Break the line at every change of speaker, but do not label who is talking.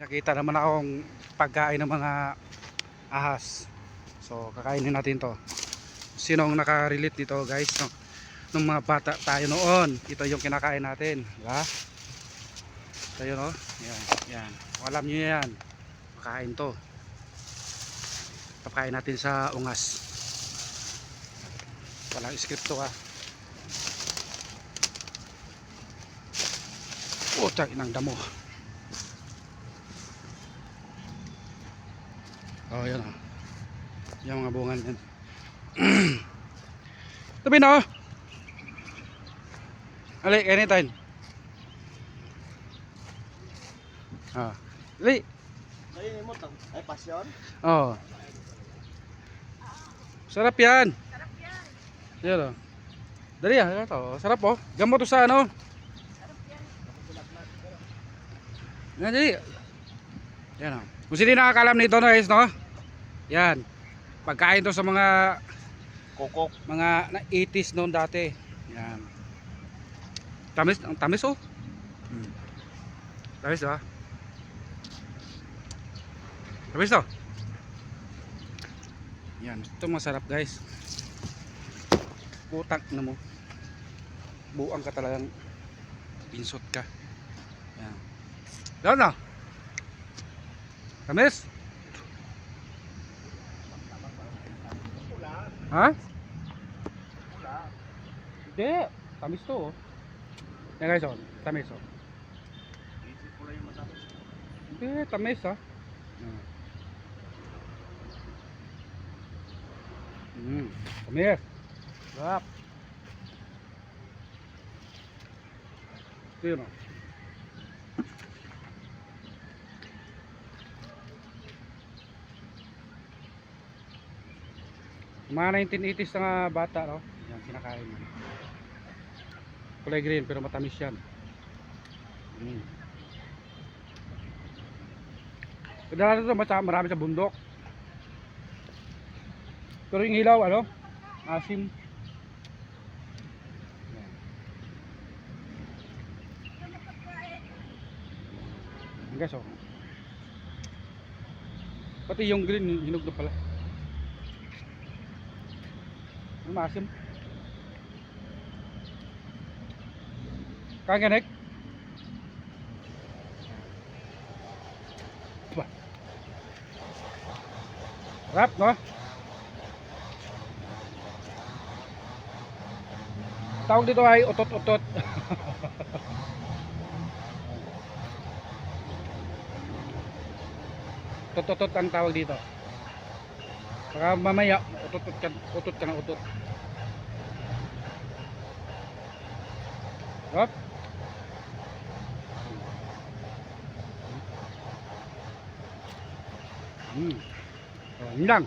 Nakita naman akong pagkain ng mga ahas. So, kakainin natin to. Sinong nakarelate dito guys? No? Nung mga bata tayo noon, ito yung kinakain natin. Diba? Ito yun oh. Yan, yan. Kung alam nyo yan, makain to. Papakain natin sa ungas. Walang script to ah. Puta, inang damo. Oh, yan oh. Yung mga bungan yan. Tabi na oh. Ali, anytime. Ah. Ali.
Ayun mo tang ay pasyon.
Oh. Sarap yan.
Sarap yan.
Yan oh. Dali ah, ito. oh. Sarap oh. Gamot to sa ano.
Sarap yan.
Yan, dali. Yan oh. Kung sino nakakalam nito no guys no. Yan. Pagkain to sa mga
Kokok.
mga na 80s noon dati. Yan. Tamis, ang tamis oh. Hmm. Tamis ah. Tamis oh. Yan, ito masarap guys. Putak na mo. Buang ka talagang pinsot ka. Yan. Yan na. Tamis? Ha? Hindi. Tamis to oh. Yan guys oh. Tamis oh. Hindi, tamis ah. Yan. Mm, tamis. Sarap. Ito yun. Mga 1980s na bata, no? Yan, kinakain. Kulay green, pero matamis yan. Mm. Kadalasan ito, mas marami sa bundok. Pero yung hilaw, ano? Asim. Guys, oh. Pati yung green, hinog na pala. Ang maasim. Kaganek? Ba. Rap, no? Tawag dito ay utot-utot. Utot-utot ang tawag dito. Baka mamaya, utot-utot ka, utot ka ng utot. Rap. Hmm. Oh, yun lang.